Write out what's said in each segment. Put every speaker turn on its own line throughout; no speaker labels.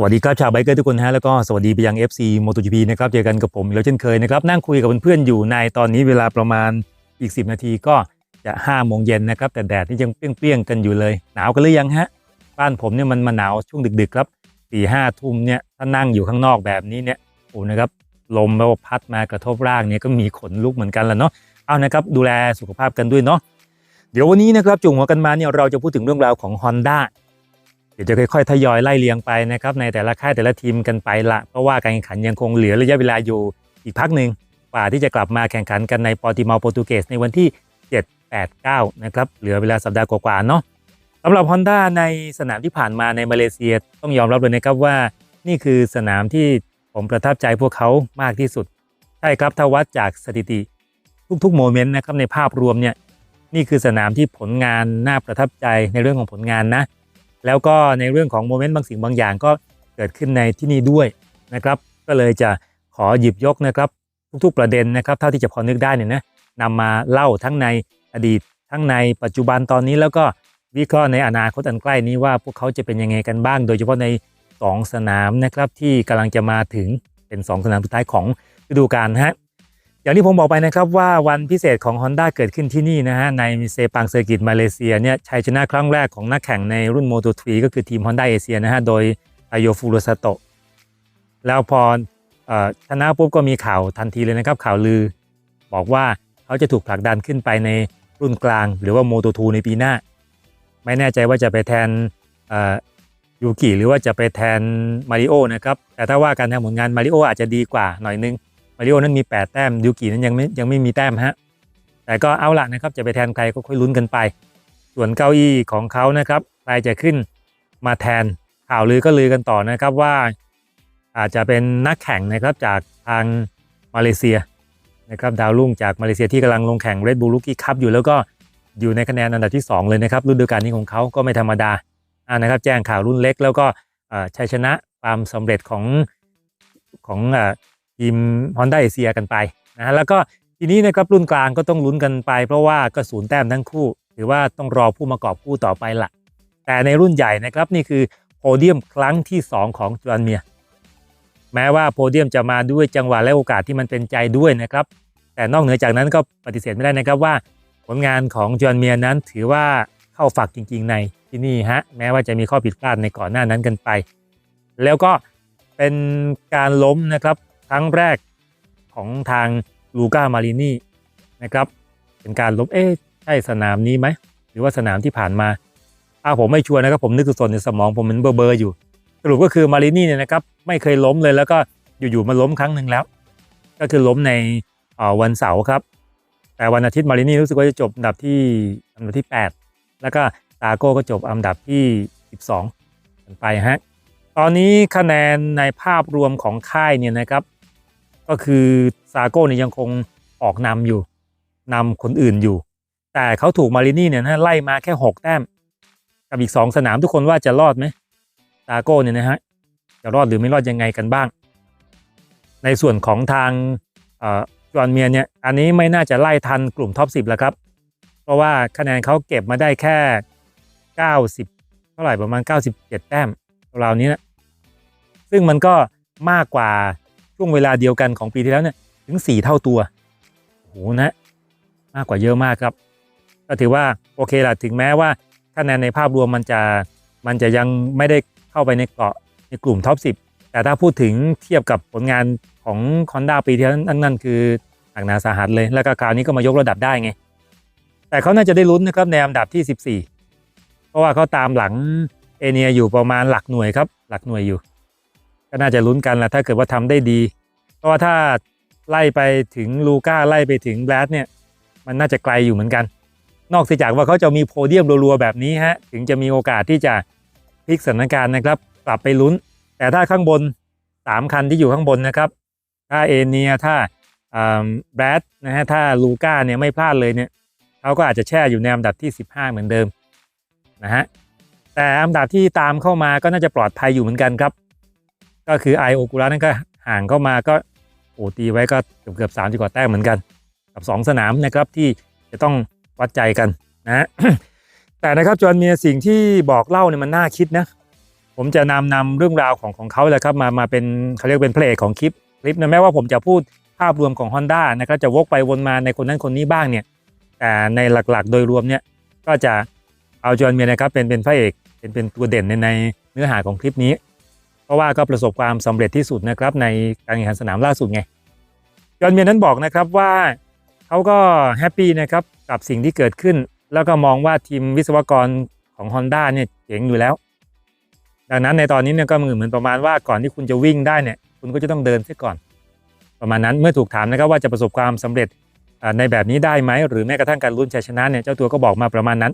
สวัสดีครับชาวไบเกอร์ทุกคนฮะแล้วก็สวัสดีไปยัง FC MotoGP นะครับเจอกันกับผมแล้วเช่นเคยนะครับนั่งคุยกับเพื่อนๆอยู่ในตอนนี้เวลาประมาณอีก 10 นาทีก็จะ5โมงเย็นนะครับแต่แดดนี่ยังเปรี้ยงๆกันอยู่เลย หนาวกันหรือยังฮะบ้านผมเนี่ยมันมาหนาวช่วงดึกๆครับสี่ห้าทุ่มเนี่ยถ้านั่งอยู่ข้างนอกแบบนี้เนี่ยโอ้นะครับลมแล้วพัดมากระทบร่างเนี่ยก็มีขนลุกเหมือนกันแหละเนาะเอานะครับดูแลสุขภาพกันด้วยเนาะเดี๋ยววันนี้นะครับจุงหัวกันมาเนี่ยเราจะพูดถึงเรื่องราวของ Honda ดี๋ยวจะค่อยๆทยอยไล่เรียงไปนะครับในแต่ละค่ายแต่ละทีมกันไปละเพราะว่าการแข่งขันยังคงเหลือระยะเวลาอยู่อีกพักหนึ่งกว่าที่จะกลับมาแข่งขันกันในปอร์ติมอลโปรตุเกสในวันที่ 7 8 9 นะครับเหลือเวลาสัปดาห์กว่าๆเนาะสำหรับ Honda ในสนามที่ผ่านมาในมาเลเซียต้องยอมรับเลยนะครับว่า นี่คือสนามที่ผมประทับใจพวกเขามากที่สุด ใช่ครับถ้าวัดจากสถิติ ทุกๆโมเมนต์นะครับในภาพรวมเนี่ยนี่คือสนามที่ผลงานน่าประทับใจในเรื่องของผลงานนะ แล้วก็ในเรื่องของโมเมนต์บางสิ่งบางอย่างก็เกิดขึ้นในที่นี่ด้วยนะครับ ก็เลยจะขอหยิบยกนะครับทุกๆประเด็นนะครับเท่าที่จะพอนึกได้เนี่ยนะนำมาเล่าทั้งในอดีต ทั้งในปัจจุบันตอนนี้แล้วก็วิเคราะห์ในอนาคตอันใกล้นี้ว่าพวกเขาจะเป็นยังไงกันบ้าง โดยเฉพาะใน 2 สนามนะครับที่กำลังจะมาถึงเป็น 2 สนามสุดท้ายของฤดูกาลฮะ อย่างที่ผมบอกไปนะครับว่าวันพิเศษของ Honda เกิดขึ้นที่นี่นะฮะในเซปังเซอร์กิตมาเลเซียเนี่ยชัยชนะครั้งแรกของนักแข่งในรุ่น Moto3 ก็คือทีม Honda เอเชียนะฮะโดยอโยฟูโรซาโตะแล้วพอชนะปุ๊บก็มีข่าวทันทีเลยนะครับข่าวลือ บอกว่าเขาจะถูกผลักดันขึ้นไปในรุ่นกลาง หรือว่า Moto2 ในปีหน้า ไม่แน่ใจว่าจะไปแทนยูกิหรือว่าจะไปแทนมาริโอนะครับแต่ถ้าว่าการทำผลงานมาริโออาจจะดีกว่าหน่อยนึง มาริโอนั้นมี 8 แต้มยูกินั้นยังไม่ยังไม่มีแต้มฮะแต่ก็เอาละนะครับจะไปแทนใครก็ค่อยลุ้นกันไป ส่วนเก้าอี้ของเขานะครับใครจะขึ้นมาแทนข่าวลือก็ลือกันต่อนะครับว่า อาจจะเป็นนักแข่งนะครับจากทางมาเลเซียนะครับดาวรุ่งจากมาเลเซียที่กำลังลงแข่ง Red Bull Rookie Cup อยู่แล้วก็อยู่ในคะแนนอันดับที่ 2 เลยนะครับฤดูกาลนี้ของเขาก็ไม่ธรรมดาอ่านะครับแจ้งข่าวรุ่นเล็กแล้วก็อ่าชัยชนะความสำเร็จของของอ่า ทีม Honda เอเชียกันไปนะฮะแล้วก็ทีนี้นะครับรุ่นกลางก็ต้องลุ้นกันไป เพราะว่าก็ศูนย์แต้มทั้งคู่ ถือว่าต้องรอผู้มากอบคู่ต่อไปละแต่ในรุ่นใหญ่นะครับนี่คือโพเดียมครั้งที่ 2 ของจวนเมีย แม้ว่าโพเดียมจะมาด้วยจังหวะและโอกาสที่มันเป็นใจด้วยนะครับ แต่นอกเหนือจากนั้นก็ปฏิเสธไม่ได้นะครับว่า ผลงานของจวนเมียนั้นถือว่าเข้าฝักจริง ๆ ในที่นี่ฮะแม้ว่าจะมีข้อผิดพลาดในก่อนหน้านั้นกันไป แล้วก็เป็นการล้มนะครับ ครั้งแรกของทางลูก้ามารินีนะครับ เป็นการล้มเอ๊ะใช่สนามนี้ไหม หรือว่าสนามที่ผ่านมาอ้าผมไม่ชัวร์นะครับผมนึกสดในสมองผมมันเบลอๆอยู่ สรุปก็คือมารินีเนี่ยนะครับไม่เคยล้มเลยแล้วก็อยู่ๆมาล้มครั้งหนึ่งแล้ว ก็คือล้มในวันเสาร์ครับ แต่วันอาทิตย์มารินีรู้สึกว่าจะจบอันดับที่อันดับที่ 8 แล้วก็ตาโก้ก็จบอันดับที่ 12กันไปฮะตอนนี้คะแนนในภาพรวมของค่ายเนี่ยนะครับ ก็คือซาโก้เนี่ยยังคงออกนำอยู่นำคนอื่นอยู่ แต่เขาถูกมารินี่เนี่ยนะไล่มาแค่ 6 แต้ม กับอีก 2 สนามทุกคนว่าจะรอดไหมซาโก้เนี่ยนะฮะจะรอดหรือไม่รอดยังไงกันบ้าง ในส่วนของทางจอห์นเมียร์เนี่ยอันนี้ไม่น่าจะไล่ทันกลุ่มท็อป10แล้วครับ เพราะว่าคะแนนเขาเก็บมาได้แค่ 90 เท่าไหร่ประมาณ 97 แต้มราวนี้นะซึ่งมันก็มากกว่า ช่วงเวลาเดียวกันของปีที่แล้วเนี่ยถึง 4 เท่าตัวโอ้โหนะมากกว่าเยอะมากครับ ก็ถือว่าโอเคละถึงแม้ว่าคะแนนในภาพรวมมันจะมันจะยังไม่ได้เข้าไปในเกาะในกลุ่มท็อป 10 แต่ถ้าพูดถึงเทียบกับผลงานของคอนด้าปีที่แล้วนั่นนั่นคือหนักหนาสาหัสเลย แล้วก็คราวนี้ก็มายกระดับได้ไง แต่เขาน่าจะได้ลุ้นนะครับในอันดับที่ 14 เพราะว่าเขาตามหลังเอเนียอยู่ประมาณหลักหน่วยครับ หลักหน่วยอยู่ ก็น่าจะลุ้นกันแหละถ้าเกิดว่าทำได้ดี เพราะว่าถ้าไล่ไปถึงลูก้าไล่ไปถึงแบรดเนี่ยมันน่าจะไกลอยู่เหมือนกัน นอกจากว่าเขาจะมีโพเดียมรัวๆแบบนี้ฮะถึงจะมีโอกาสที่จะพลิกสถานการณ์นะครับกลับไปลุ้น แต่ถ้าข้างบน 3 คันที่อยู่ข้างบนนะครับ ถ้าเอเนียถ้าแบรดนะฮะถ้าลูก้าเนี่ยไม่พลาดเลยเนี่ยเขาก็อาจจะแช่อยู่ในอันดับที่ 15 เหมือนเดิมนะฮะแต่อันดับที่ตามเข้ามาก็น่าจะปลอดภัยอยู่เหมือนกันครับ ก็คือไอโอกุระนั่นก็ห่างเข้ามาก็ โอ้ตีไว้ก็เกือบเกือบสามสิบกว่าแต้มเหมือนกัน กับ 2 สนามนะครับที่จะต้องวัดใจกันนะแต่นะครับจอห์นเมียสิ่งที่บอกเล่าเนี่ยมันน่าคิดนะ ผมจะนำนำเรื่องราวของของเขาแหละครับมามาเป็นเขาเรียกเป็นเพลงของคลิปคลิปนะแม้ว่าผมจะพูดภาพรวมของ Honda นะครับจะวกไปวนมาในคนนั้นคนนี้บ้างเนี่ยแต่ในหลักๆ โดยรวมเนี่ยก็จะเอาจอห์นเมียนะครับเป็นเป็นพระเอกเป็นเป็นตัวเด่นในในเนื้อหาของคลิปนี้ เพราะว่าก็ประสบความสำเร็จที่สุดนะครับในการแข่งขันสนามล่าสุดไงจอนเมียนนั้นบอกนะครับว่าเขาก็แฮปปี้นะครับกับสิ่งที่เกิดขึ้น แล้วก็มองว่าทีมวิศวกรของ Honda เนี่ยเจ๋งอยู่แล้ว ดังนั้นในตอนนี้เนี่ยก็เหมือนเหมือนประมาณว่าก่อนที่คุณจะวิ่งได้เนี่ยคุณก็จะต้องเดินเสียก่อน ประมาณนั้นเมื่อถูกถามนะครับว่าจะประสบความสำเร็จในแบบนี้ได้ไหมหรือแม้กระทั่งการลุ้นชัยชนะเนี่ยเจ้าตัวก็บอกมาประมาณนั้น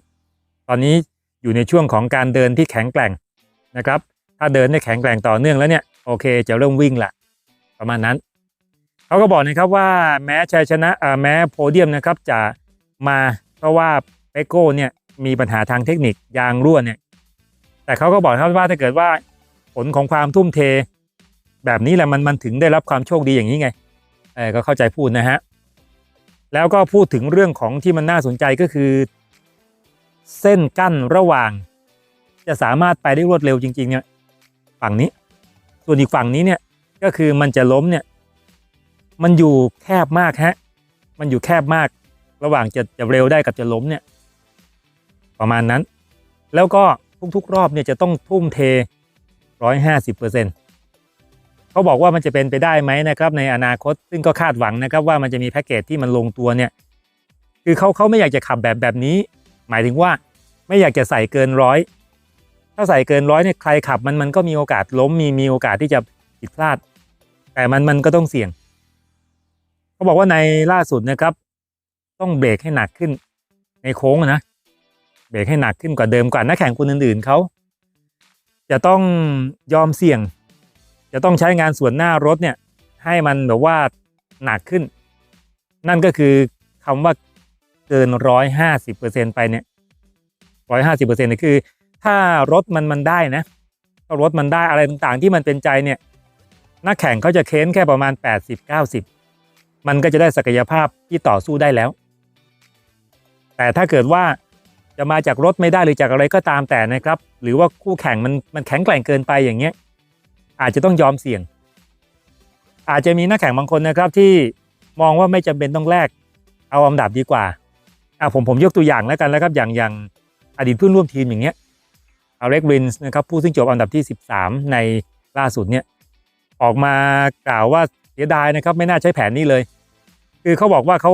ตอนนี้อยู่ในช่วงของการเดินที่แข็งแกร่งนะครับ ถ้าเดินได้แข็งแกร่งต่อเนื่องแล้วเนี่ยโอเคจะเริ่มวิ่งละประมาณนั้นเขาก็บอกนะครับว่าแม้ชัยชนะแม้โพเดียมนะครับจะมาเพราะว่าเปโก้เนี่ยมีปัญหาทางเทคนิคยางรั่วเนี่ยแต่เขาก็บอกครับว่าถ้าเกิดว่าผลของความทุ่มเท แบบนี้แหละมันมันถึงได้รับความโชคดีอย่างนี้ไงเออก็เข้าใจพูดนะฮะแล้วก็พูดถึงเรื่องของที่มันน่าสนใจก็คือ เส้นกั้นระหว่าง จะสามารถไปได้รวดเร็วจริงๆเนี่ย ฝั่งนี้ ส่วนอีกฝั่งนี้เนี่ยก็คือมันจะล้มเนี่ยมันอยู่แคบมากฮะมันอยู่แคบมาก ระหว่างจะจะเร็วได้กับจะล้มเนี่ยประมาณนั้น แล้วก็ทุกๆรอบเนี่ยจะต้องทุ่มเท150%เขาบอกว่ามันจะเป็นไปได้ไหมนะครับ ในอนาคตซึ่งก็คาดหวังนะครับ ว่ามันจะมีแพ็กเกจที่มันลงตัวเนี่ย คือเขาเขาไม่อยากจะขับแบบแบบนี้ หมายถึงว่าไม่อยากจะใส่เกินร้อย ถ้าใส่เกินร้อยเนี่ยใครขับมันมันก็มีโอกาสล้มมีมีโอกาสที่จะผิดพลาด แต่มันมันก็ต้องเสี่ยงเขาบอกว่าในล่าสุดนะครับ ต้องเบรกให้หนักขึ้น ในโค้งนะเบรกให้หนักขึ้นกว่าเดิมกว่านักแข่งคนอื่นๆเขาจะต้องยอมเสี่ยง จะต้องใช้งานส่วนหน้ารถเนี่ย ให้มันแบบว่าหนักขึ้น นั่นก็คือคำว่าเกินร้อยห้าสิบเปอร์เซ็นไปเนี่ยร้อยห้าสิบเปอร์เซ็นต์นี่คือ ถ้ารถมันมันได้นะถ้ารถมันได้อะไรต่างๆ ที่มันเป็นใจเนี่ยนักแข่งเขาจะเค้นแค่ประมาณ 80-90 มันก็จะได้ศักยภาพที่ต่อสู้ได้แล้ว แต่ถ้าเกิดว่าจะมาจากรถไม่ได้หรือจากอะไรก็ตามแต่นะครับ หรือว่าคู่แข่งมันมันแข็งแกร่งเกินไปอย่างเงี้ยอาจจะต้องยอมเสี่ยง อาจจะมีนักแข่งบางคนนะครับที่มองว่าไม่จำเป็นต้องแลกเอาอันดับดีกว่าอะผมผมยกตัวอย่างแล้วกันแล้วครับอย่างอย่างอดีตเพื่อนร่วมทีมอย่างเงี้ย อเล็กรินส์นะครับผู้ซึ่งจบอันดับที่ 13 ในล่าสุดเนี่ยออกมากล่าวว่าเสียดายนะครับไม่น่าใช้แผนนี้เลย คือเขาบอกว่าเขา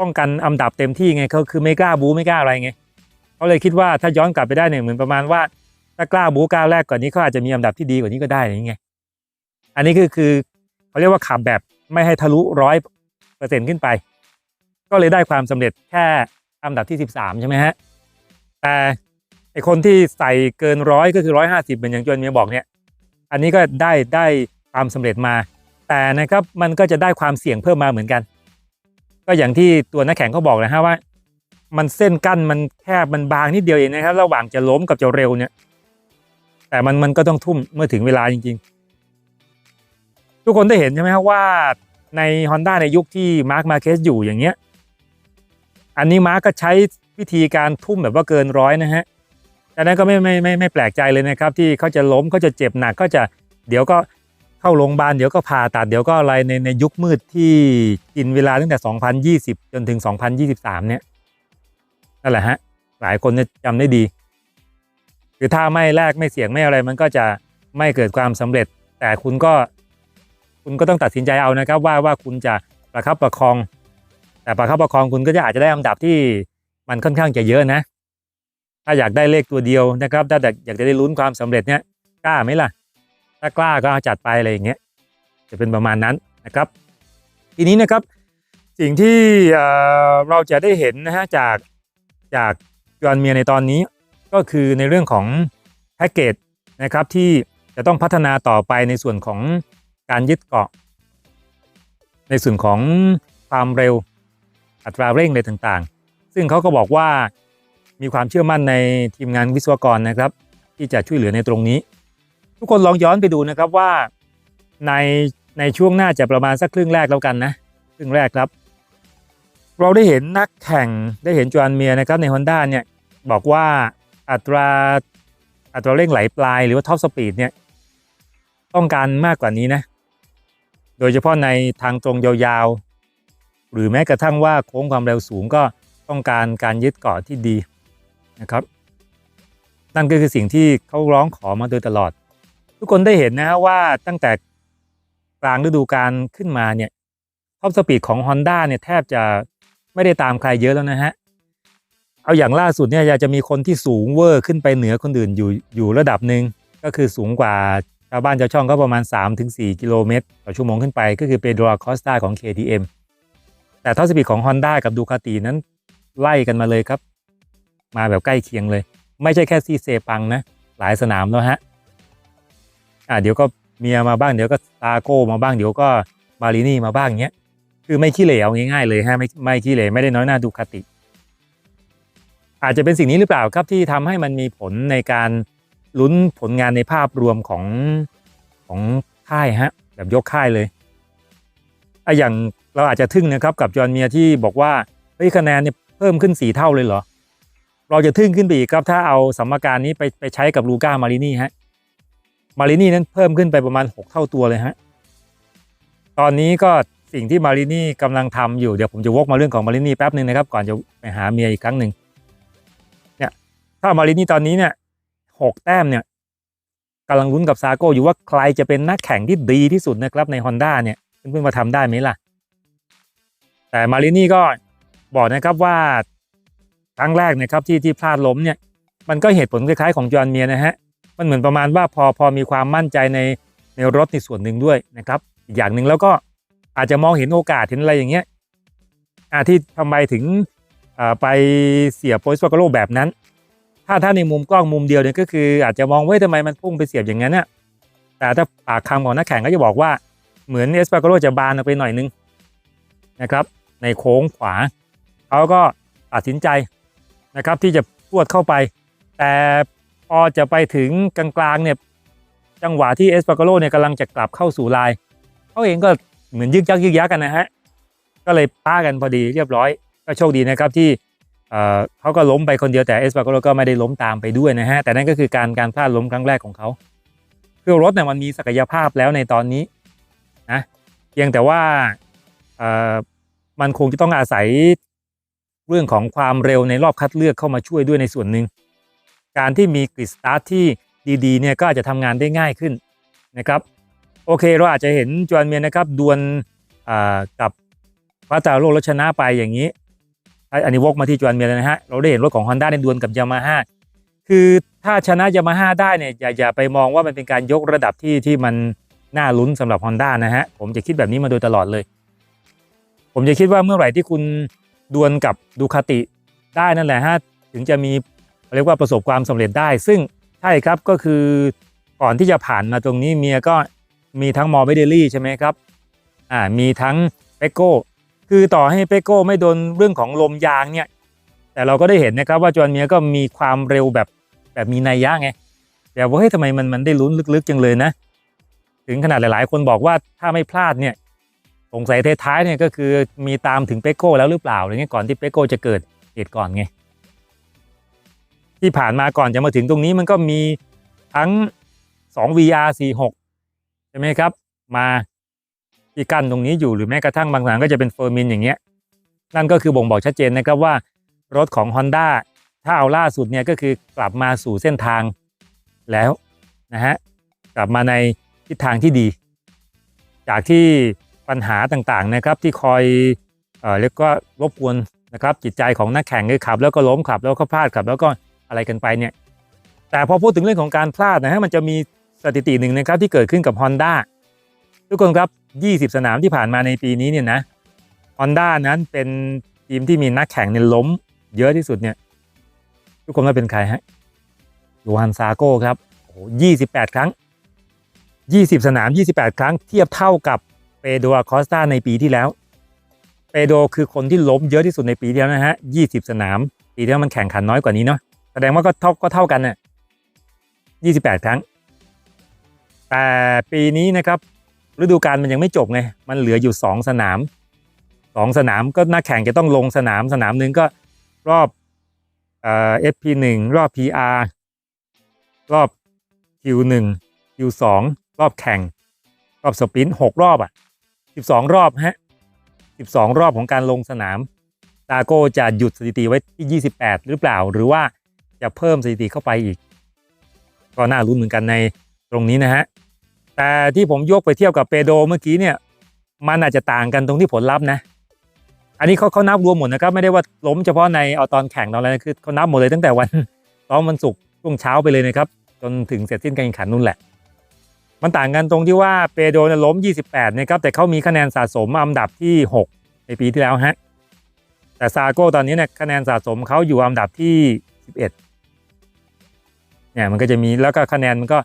ป้องกันอันดับเต็มที่ไงเขาคือไม่กล้าบูไม่กล้าอะไรไงเขาเลยคิดว่าถ้าย้อนกลับไปได้เนี่ยเหมือนประมาณว่า ถ้ากล้าบูกล้าแรกกว่านนี้เขาอาจจะมีอันดับที่ดีกว่านี้ก็ได้อย่างเงี้ยอันนี้คือคือเขาเรียกว่าขับแบบไม่ให้ทะลุร้อยเปอร์เซ็นต์ขึ้นไป ก็เลยได้ความสำเร็จแค่อันดับที่ 13 ใช่ไหมฮะแต่ ไอคนที่ใส่เกินร้อยก็คือร้อยห้าสิบเหมือนอย่างจวนเมียบอกเนี่ย อันนี้ก็ได้ได้ความสำเร็จมา แต่นะครับมันก็จะได้ความเสี่ยงเพิ่มมาเหมือนกัน ก็อย่างที่ตัวนักแข่งเขาบอกนะฮะว่า มันเส้นกั้นมันแคบมันบางนิดเดียวเองนะครับ ระหว่างจะล้มกับจะเร็วเนี่ย แต่มันมันก็ต้องทุ่มเมื่อถึงเวลาจริง ๆ ทุกคนได้เห็นใช่ไหมครับว่าใน Honda ในยุคที่มาร์คมาเคสอยู่อย่างเงี้ย อันนี้มาร์คก็ใช้วิธีการทุ่มแบบว่าเกินร้อยนะฮะ ดังนั้นก็ไม่ไม่ไม่ไม่แปลกใจเลยนะครับ ที่เขาจะล้มเขาจะเจ็บหนักก็จะเดี๋ยวก็เข้าโรงพยาบาลเดี๋ยวก็ผ่าตัดเดี๋ยวก็อะไรในในยุคมืดที่กินเวลาตั้งแต่ 2020 จนถึง 2023 เนี่ยนั่นแหละฮะหลายคนเนี่ยจำได้ดี คือถ้าไม่แลกไม่เสี่ยงไม่อะไรมันก็จะไม่เกิดความสำเร็จ แต่คุณก็ คุณก็ต้องตัดสินใจเอานะครับ ว่าว่าคุณจะประคับประคอง แต่ประคับประคองคุณก็จะอาจจะได้อันดับที่มันค่อนข้างจะเยอะนะ ถ้าอยากได้เลขตัวเดียวนะครับ ถ้าอยากจะได้ลุ้นความสำเร็จเนี่ยกล้าไหมล่ะ ถ้ากล้าก็จัดไปอะไรอย่างเงี้ยจะเป็นประมาณนั้นนะครับ ทีนี้นะครับสิ่งที่เราจะได้เห็นนะฮะจากจากจอนเมียในตอนนี้ ก็คือในเรื่องของแพ็กเกจนะครับที่จะต้องพัฒนาต่อไปในส่วนของการยึดเกาะ ในส่วนของความเร็วอัตราเร่งอะไรต่างๆ ซึ่งเขาก็บอกว่า มีความเชื่อมั่นในทีมงานวิศวกรนะครับ ที่จะช่วยเหลือในตรงนี้ ทุกคนลองย้อนไปดูนะครับว่า ในในช่วงหน้าจะประมาณสักครึ่งแรกแล้วกันนะครึ่งแรกครับ เราได้เห็นนักแข่งได้เห็นจอห์นเมียร์นะครับใน Honda เนี่ยบอกว่าอัตราอัตราเร่งไหลปลายหรือว่าท็อปสปีดเนี่ยต้องการมากกว่านี้นะ โดยเฉพาะในทางตรงยาวๆ หรือแม้กระทั่งว่าโค้งความเร็วสูงก็ต้องการการยึดเกาะที่ดี นะครับ นั่นก็คือสิ่งที่เขาร้องขอมาโดยตลอด ทุกคนได้เห็นนะฮะว่าตั้งแต่กลางฤดูกาลขึ้นมาเนี่ยท็อปสปีดของ Honda เนี่ยแทบจะไม่ได้ตามใครเยอะแล้วนะฮะ เอาอย่างล่าสุดเนี่ยจะมีคนที่สูงเวอร์ขึ้นไปเหนือคนอื่นอยู่อยู่ระดับหนึ่งก็คือสูงกว่าชาวบ้านชาวช่องก็ประมาณ 3-4 กิโลเมตร ต่อชั่วโมงขึ้นไป ก็คือเปโดรคอสตาของ KTM แต่ท็อปสปีดของ Honda กับดูคาตินั้นไล่กันมาเลยครับ มาแบบใกล้เคียงเลย ไม่ใช่แค่ซีเซปังนะ หลายสนามแล้วฮะอ่าเดี๋ยวก็เมียมาบ้างเดี๋ยวก็ตาโก้มาบ้างเดี๋ยวก็บาลินี่มาบ้างเงี้ยคือไม่ขี้เหร่เอาง่ายๆเลยฮะไม่ไม่ขี้เหร่ไม่ได้น้อยหน้าดูคติ อาจจะเป็นสิ่งนี้หรือเปล่าครับที่ทำให้มันมีผลในการลุ้นผลงานในภาพรวมของของค่ายฮะแบบยกค่ายเลยอะอย่างเราอาจจะทึ่งนะครับกับจอห์นเมียที่บอกว่าเฮ้ยคะแนนเนี่ยเพิ่มขึ้นสี่เท่าเลยเหรอ เราจะทึ่งขึ้นไปอีกครับถ้าเอาสมการนี้ไปไปใช้กับลูก้ามารินี่ฮะมารินี่นั้นเพิ่มขึ้นไปประมาณ 6 เท่าตัวเลยฮะตอนนี้ก็สิ่งที่มารินี่กำลังทำอยู่เดี๋ยวผมจะวกมาเรื่องของมารินี่แป๊บหนึ่งนะครับ ก่อนจะไปหาเมียอีกครั้งหนึ่งเนี่ยถ้ามารินี่ตอนนี้เนี่ยหกแต้มเนี่ยกำลังลุ้นกับซาโก้อยู่ว่าใครจะเป็นนักแข่งที่ดีที่สุดนะครับใน Honda เนี่ยเพื่อนๆมาทำได้ไหมล่ะ แต่มารินี่ก็บอกนะครับว่า ครั้งแรกนะครับที่ที่พลาดล้มเนี่ยมันก็เหตุผลคล้ายๆของจอห์นเมียนะฮะมันเหมือนประมาณว่าพอพอมีความมั่นใจในในรถในส่วนหนึ่งด้วยนะครับอีกอย่างหนึ่งแล้วก็อาจจะมองเห็นโอกาสเห็นอะไรอย่างเงี้ยอาที่ทำไมถึงไปเสียบโปรสปาโกโลแบบนั้น ถ้าถ้าในมุมกล้องมุมเดียวเนี่ยก็คือ อาจจะมองว่าทำไมมันพุ่งไปเสียบอย่างนั้นน่ะแต่ถ้าปากคำของนักแข่งก็จะบอกว่าเหมือนเอสปาโกโลจะบานออกไปหน่อยนึงนะครับ ในโค้งขวาเขาก็ตัดสินใจ นะครับที่จะพวดเข้าไป แต่พอจะไปถึงกลางๆเนี่ยจังหวะที่เอสปาโกโลเนี่ยกำลังจะกลับเข้าสู่ลายเขาเองก็เหมือนยึกยักยึกยักกันนะฮะก็เลยป้ากันพอดีเรียบร้อย ก็โชคดีนะครับที่เเขาก็ล้มไปคนเดียวแต่เอสปาโกโลก็ไม่ได้ล้มตามไปด้วยนะฮะแต่นั่นก็คือการการพลาดล้มครั้งแรกของเขาคือรถเนี่ยมันมีศักยภาพแล้วในตอนนี้นะเพียงแต่ว่ามันคงจะต้องอาศัย เรื่องของความเร็วในรอบคัดเลือกเข้ามาช่วยด้วยในส่วนหนึ่ง การที่มีกริดสตาร์ทที่ดีๆเนี่ยก็อาจจะทำงานได้ง่ายขึ้นนะครับ โอเคเราอาจจะเห็นจอห์นเมียนะครับดวลกับพาตาโลแล้วชนะไปอย่างนี้ อันนี้วกมาที่จอห์นเมียเลยนะฮะ เราได้เห็นรถของ Honda ในดวลกับยามาฮ่าคือถ้าชนะยามาฮ่าได้เนี่ยอย่าอย่าไปมองว่ามันเป็นการยกระดับที่ที่มันน่าลุ้นสำหรับ Honda นะฮะ ผมจะคิดแบบนี้มาโดยตลอดเลย ผมจะคิดว่าเมื่อไหร่ที่คุณ ดวลกับดูคาติได้นั่นแหละฮะถึงจะมีเรียกว่าประสบความสำเร็จได้ ซึ่งใช่ครับก็คือก่อนที่จะผ่านมาตรงนี้เมียก็มีทั้งมอร์เบเดลี่ใช่ไหมครับอ่ามีทั้งเปโก้คือต่อให้เปโก้ไม่โดนเรื่องของลมยางเนี่ยแต่เราก็ได้เห็นนะครับว่าจอห์นเมียก็มีความเร็วแบบแบบมีนัยยะไงแต่ว่าเฮ้ยทำไมมันมันได้ลุ้นลึกๆจังเลยนะ ถึงขนาดหลายๆ คนบอกว่าถ้าไม่พลาดเนี่ย สงสัยท้ายๆเนี่ยก็คือมีตามถึงเปโก้แล้วหรือเปล่าอะไรเงี้ยก่อนที่เปโก้จะเกิดเหตุก่อนไงที่ผ่านมาก่อนจะมาถึงตรงนี้มันก็มีทั้ง 2 VR 46ใช่ไหมครับ มาที่กั้นตรงนี้อยู่หรือแม้กระทั่งบางสามก็จะเป็นเฟอร์มินอย่างเงี้ยนั่นก็คือบ่งบอกชัดเจนนะครับว่ารถของ Honda ถ้าเอาล่าสุดเนี่ยก็คือกลับมาสู่เส้นทางแล้วนะฮะกลับมาในทิศทางที่ดี จากที่ ปัญหาต่างๆนะครับที่คอยเอ่อเรียกว่ารบกวนนะครับจิตใจของนักแข่งคือขับ แล้วก็ล้มขับแล้วก็พลาดขับ แล้วก็อะไรกันไปเนี่ยแต่พอพูดถึงเรื่องของการพลาดนะฮะมันจะมีสถิติหนึ่งนะครับที่เกิดขึ้นกับ Honda ทุกคนครับ 20 สนามที่ผ่านมาในปีนี้เนี่ยนะ Honda นั้นเป็นทีมที่มีนักแข่งเนี่ยล้ม เยอะที่สุดเนี่ยทุกคนว่าเป็นใครฮะโยฮันซาโก้ครับโอ้โห28 ครั้ง 20 สนาม 28 ครั้ง เทียบเท่ากับ ปโดรคอสตาในปีที่แล้ว เปโดคือคนที่ล้มเยอะที่สุดในปีที่แล้วนะฮะ20สนาม ปีที่แล้วมันแข่งขันน้อยกว่านี้เนาะ แสดงว่าก็เท่าก็เท่ากันน่ะ28ครั้ง แต่ปีนี้นะครับฤดูกาลมันยังไม่จบไง มันเหลืออยู่2สนาม2สนามก็นักแข่งจะต้องลงสนามสนามหนึ่งก็รอบเอ่อ FP1 รอบ PR รอบ Q1 Q2 รอบแข่ง รอบสปรินต์6รอบอะ 12 รอบฮะ 12 รอบของการลงสนามตาโก้จะหยุดสถิติไว้ที่ 28 หรือเปล่า หรือว่าจะเพิ่มสถิติเข้าไปอีก ก็น่ารุ้นเหมือนกันในตรงนี้นะฮะ แต่ที่ผมยกไปเทียบกับเปโดเมื่อกี้เนี่ย มันอาจจะต่างกันตรงที่ผลลัพธ์นะ อันนี้เขาเขานับรวมหมดนะครับ ไม่ได้ว่าล้มเฉพาะในเอาตอนแข่งตอนอะไรนะคือเขานับหมดเลยตั้งแต่วันซ้อมวันศุกร์ช่วงเช้าไปเลยนะครับ จนถึงเสร็จสิ้นการแข่งขันนู่นแหละ มันต่างกันตรงที่ว่าเปโดเนี่ยล้ม 28นะครับแต่เขามีคะแนนสะสมอันดับที่ 6 ในปีที่แล้วฮะแต่ซาโก้ตอนนี้เนี่ยคะแนนสะสมเขาอยู่อันดับที่ 11เนี่ยมันก็จะมีแล้วก็คะแนนมันก็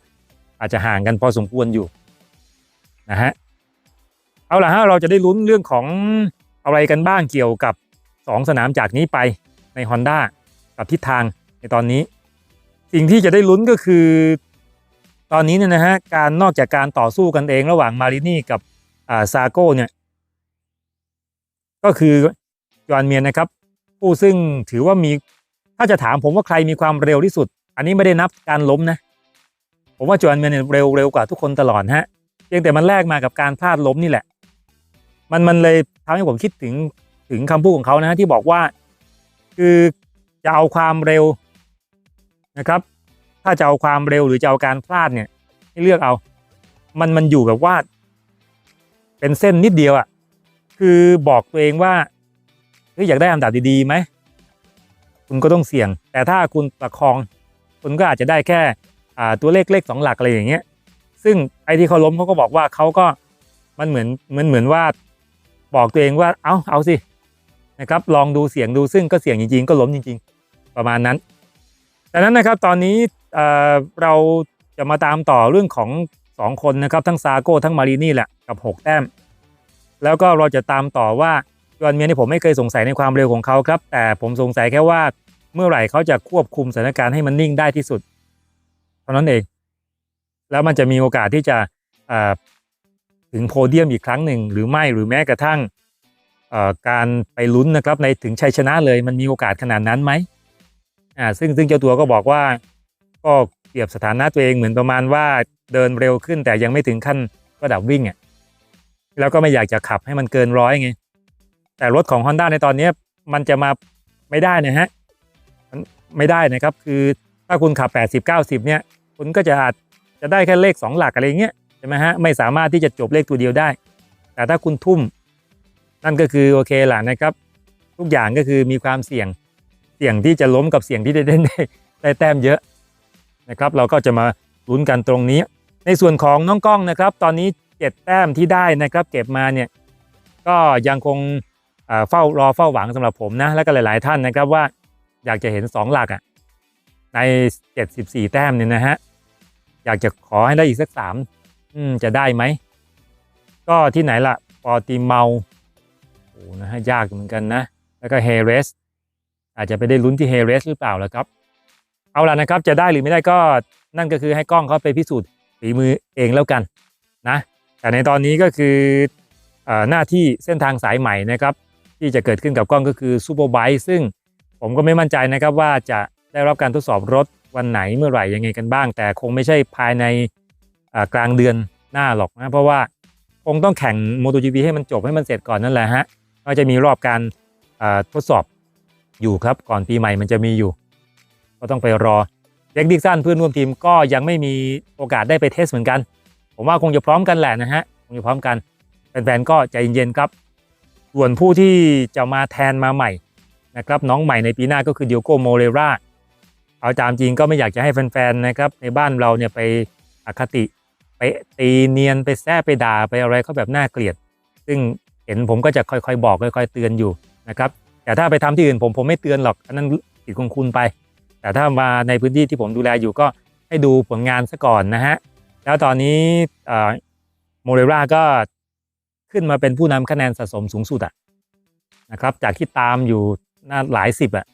อาจจะห่างกันพอสมควรอยู่นะฮะเอาล่ะฮะเราจะได้ลุ้นเรื่องของอะไรกันบ้างเกี่ยวกับ 2 สนามจากนี้ไปใน Honda กับทิศทางในตอนนี้ สิ่งที่จะได้ลุ้นก็คือ ตอนนี้เนี่ยนะฮะการนอกจากการต่อสู้กันเองระหว่างมารินี่กับอ่าซาโก้เนี่ยก็คือจอห์นเมียนนะครับ ผู้ซึ่งถือว่ามีถ้าจะถามผมว่าใครมีความเร็วที่สุด อันนี้ไม่ได้นับการล้มนะ ผมว่าจอห์นเมียนเนี่ยเร็วเร็วกว่าทุกคนตลอดฮะเพียงแต่มันแลกมากับการพลาดล้มนี่แหละ มันมันเลยทำให้ผมคิดถึงถึงคำพูดของเขานะฮะที่บอกว่า คือจะเอาความเร็วนะครับ ถ้าจะเอาความเร็วหรือจะเอาการพลาดเนี่ย ให้เลือกเอา มันมันอยู่แบบว่า เป็นเส้นนิดเดียวอะ่ะ คือบอกตัวเองว่าเฮ้ยอยากได้อันดับดีๆไหมคุณก็ต้องเสี่ยง แต่ถ้าคุณประคอง คุณก็อาจจะได้แค่ตัวเลขเลขสองหลักอะไรอย่างเงี้ย ซึ่งไอ้ที่เขาล้มเขาก็บอกว่าเขาก็มันเหมือนเหมือนเหมือนว่าบอกตัวเองว่าเอาเอาสินะครับลองดูเสียงดูซึ่งก็เสี่ยงจริงๆ ก็ล้มจริง ๆ ประมาณนั้นดังนั้นนะครับตอนนี้ เเราจะมาตามต่อเรื่องของ 2 คนนะครับ ทั้งซาโก้ทั้งมารีนี่แหละกับ 6 แต้ม แล้วก็เราจะตามต่อว่าจอห์นเมียนี่ผมไม่เคยสงสัยในความเร็วของเขาครับ แต่ผมสงสัยแค่ว่าเมื่อไหร่เขาจะควบคุมสถานการณ์ให้มันนิ่งได้ที่สุดเท่านั้นเอง แล้วมันจะมีโอกาสที่จะถึงโพเดียมอีกครั้งหนึ่งหรือไม่หรือแม้กระทั่งการไปลุ้นนะครับในถึงชัยชนะเลยมันมีโอกาสขนาดนั้นไหมอ่าซึ่งซึ่งเจ้าตัวก็บอกว่า ก็เปรียบสถานะตัวเองเหมือนประมาณว่าเดินเร็วขึ้นแต่ยังไม่ถึงขั้นระดับวิ่งอะแล้วก็ไม่อยากจะขับให้มันเกินร้อยไงแต่รถของ Honda ในตอนนี้มันจะมาไม่ได้นะฮะมันไม่ได้นะครับ คือถ้าคุณขับ 80 90 เนี่ย คุณก็จะอาจจะได้แค่เลข 2 หลักอะไรเงี้ยใช่ไหมฮะไม่สามารถที่จะจบเลขตัวเดียวได้ แต่ถ้าคุณทุ่ม นั่นก็คือโอเคแหละนะครับ ทุกอย่างก็คือมีความเสี่ยงเสี่ยงที่จะล้มกับเสี่ยงที่ได้ได้ได้ได้แต้มเยอะ นะครับ เราก็จะมาลุ้นกันตรงนี้ ในส่วนของน้องกล้องนะครับ ตอนนี้ 7 แต้มที่ได้นะครับ เก็บมาเนี่ยก็ยังคงเฝ้ารอเฝ้าหวังสำหรับผมนะแล้วก็หลาย ๆ ท่านนะครับว่าอยากจะเห็น 2 หลักอะใน 74 แต้มเนี่ยนะฮะอยากจะขอให้ได้อีกสักสามอืมจะได้ไหม ก็ที่ไหนล่ะปอติเมาโอ้นะฮะยากเหมือนกันนะ แล้วก็เฮเรสอาจจะไปได้ลุ้นที่เฮเรสหรือเปล่าล่ะครับ เอาล่ะนะครับ จะได้หรือไม่ได้ก็นั่นก็คือให้กล้องเขาไปพิสูจน์ฝีมือเองแล้วกันนะแต่ในตอนนี้ก็คืออหน้าที่เส้นทางสายใหม่นะครับ ที่จะเกิดขึ้นกับกล้องก็คือซูเปอร์ไบค์ซึ่งผมก็ไม่มั่นใจนะครับว่าจะได้รับการทดสอบรถวันไหนเมื่อไหร่ยังไงกันบ้าง แต่คงไม่ใช่ภายในกลางเดือนหน้าหรอกนะ เพราะว่าคงต้องแข่ง MotoGP ให้มันจบให้มันเสร็จก่อนนั่นแหละฮะก็จะมีรอบการทดสอบอยู่ครับ ก่อนปีใหม่มันจะมีอยู่ ก็ต้องไปรอเด็กดิกสันเพื่อนร่วมทีมก็ยังไม่มีโอกาสได้ไปเทสเหมือนกัน ผมว่าคงจะพร้อมกันแหละนะฮะคงจะพร้อมกันแฟนๆก็ใจเย็นๆครับ ส่วนผู้ที่จะมาแทนมาใหม่นะครับน้องใหม่ในปีหน้าก็คือดิโอโกโมเรราเอาตามจริงก็ไม่อยากจะให้แฟนๆนะครับในบ้านเราเนี่ยไปอคติ ไปตีเนียนไปแซ่ไปด่าไปอะไรเขาแบบน่าเกลียด ซึ่งเห็นผมก็จะค่อยๆ บอกค่อย ๆ เตือนอยู่นะครับแต่ถ้าไปทำที่อื่นผมผมไม่เตือนหรอกอันนั้นผิดของคุณไป แต่ถ้ามาในพื้นที่ที่ผมดูแลอยู่ก็ให้ดูผลงานซะก่อนนะฮะ แล้วตอนนี้โมเรราก็ขึ้นมาเป็นผู้นำคะแนนสะสมสูงสุดอะนะครับ จากที่ตามอยู่น่าหลายสิบอะ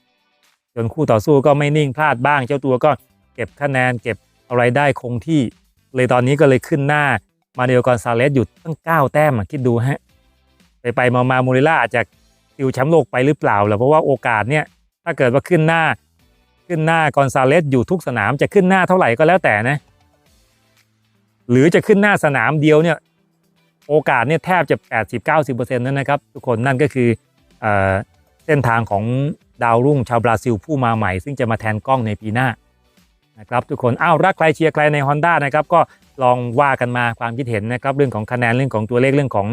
จนคู่ต่อสู้ก็ไม่นิ่งพลาดบ้าง เจ้าตัวก็เก็บคะแนนเก็บอะไรได้คงที่ เลยตอนนี้ก็เลยขึ้นหน้ามาเดลกอนซาเลสอยู่ตั้ง 9 แต้มคิดดูฮะ ไปไปมามาโมเรล่าอาจจะคิวแชมป์โลกไปหรือเปล่าล่ะเพราะว่าโอกาสเนี่ยถ้าเกิดว่าขึ้นหน้า ขึ้นหน้ากอนซาเลสอยู่ทุกสนามจะขึ้นหน้าเท่าไหร่ก็แล้วแต่นะ หรือจะขึ้นหน้าสนามเดียวเนี่ยโอกาสเนี่ยแทบจะ 80-90%นั่นนะครับ ทุกคนนั่นก็คือเอ่อเส้นทางของดาวรุ่งชาวบราซิลผู้มาใหม่ ซึ่งจะมาแทนกล้องในปีหน้านะครับทุกคนอ้าวรักใครเชียร์ใครใน Honda นะครับก็ลองว่ากันมาความคิดเห็นนะครับเรื่องของคะแนนเรื่องของตัวเลขเรื่องของ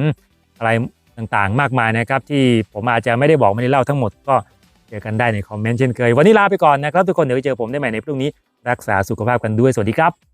อะไรต่างๆ มากมายนะครับ ที่ผมอาจจะไม่ได้บอกไม่ได้เล่าทั้งหมดก็ เจอกันได้ในคอมเมนต์เช่นเคย วันนี้ลาไปก่อนนะครับทุกคนเดี๋ยวไปเจอผมได้ใหม่ในพรุ่งนี้ รักษาสุขภาพกันด้วยสวัสดีครับ